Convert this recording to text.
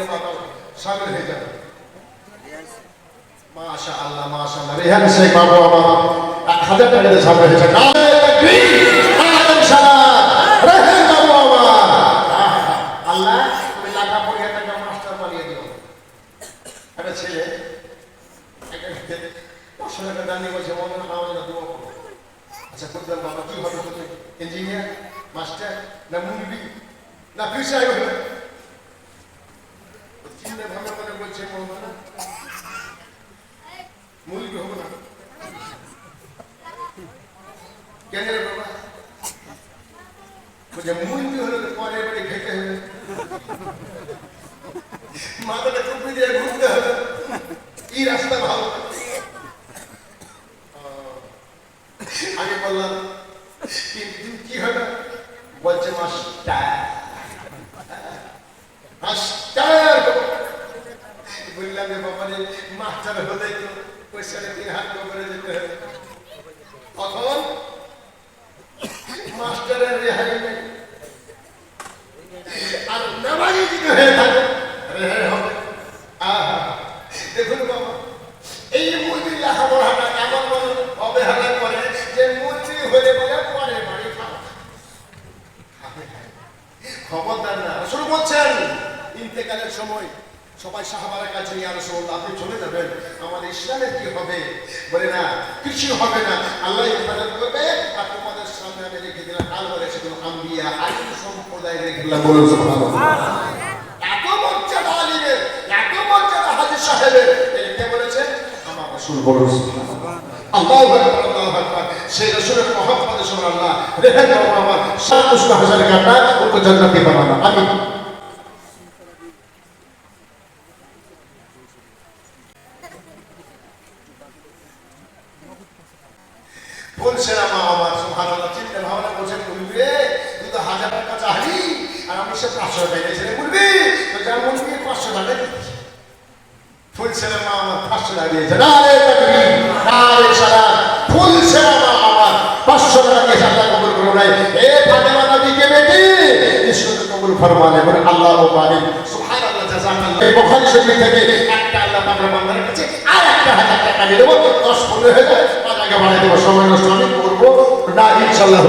নিয়ে মাতাল সামিল হয়ে যাবে। মাশা আল্লাহ মাশা আল্লাহ রেহান শেখ বাবু আমার এক হাজার টাকা দিয়ে সামনে হয়েছে বাবু ছেলে দান নিয়ে বলছে মনে বাবা ইঞ্জিনিয়ার মাস্টার না মুরবি না কৃষক হবে চিন্তা ভাবনা করে বলছে বলব না মুরগি হব না। কেন বাবা? হলে বাড়ি খেতে হবে। মাথাটা টুপি দিয়ে ঘুরতে হবে। এই রাস্তা ভালো? আমি বললাম কি হবে? বলছে, মাস্টার বললাম যে বাবারে মাস্টার হলে তো পয়সা তিন হাত করে যেতে হবে। তখন মাস্টারের রেহাই নেই। আর নামাজি যদি হয়ে থাকে, রেহাই হবে। দেখুন বাবা, এই মুরগির লেখাপড়াটা এমন অবহেলা করে যে মুরগি হলে বলে পরে বাড়ি খাওয়া খবরদার না। শুরু বলছেন ইন্তেকালের সময় সবাই সাহাবারের কাছে নিয়ে আলোচনা আপনি চলে যাবেন। আমাদের ইসলামের কি হবে? বলে না কিছু হবে না। আল্লাহ ইবাদত করবে আর তোমাদের সামনে আমি রেখে দিলাম আল্লাহ সেগুলো আম্বিয়া আইন সম্প্রদায় রেখে দিলাম। বলুন এত মর্যাদা আলিমের এত মর্যাদা হাজির সাহেবের। এটা কে বলেছে আমার রাসূল বলুন। আল্লাহু সেই রাসূলের মহব্বতে সুবহানাল্লাহ রেহে দাও আমার সাতশো হাজার কাটা ওকে জান্নাতে বানানো আমি বলছে না মা আমার সুবহানাল্লাহ চিন্তা ভাবনা করছে, বলবে তুই তো হাজার টাকা চাহি আর আমি সে পাঁচশো টাকা ছেলে বলবি, তো যা বলবি পাঁচশো টাকা দিচ্ছি ফুল ছেলে মা আমার পাঁচশো টাকা দিয়েছে। না রে রে সালাত। ফুল ছেলে মা আমার পাঁচশো টাকা আল্লাহ কবুল করো নাই। এ, ফাতেমা নবীকে বেটি? ঈশ্বর কবুল ফরমানে বলে আল্লাহ বারিক সুবহানাল্লাহ জাযাকাল্লাহ এই বুখারী শরীফ থেকে একটা আল্লাহ পাকের বান্দার কাছে আর একটা হাজার টাকা দিয়ে দেবো। দশ পনেরো হয়ে যায় টাকা বাড়াই দেবো। সময় নষ্ট আমি করব। না ইনশাল্লাহ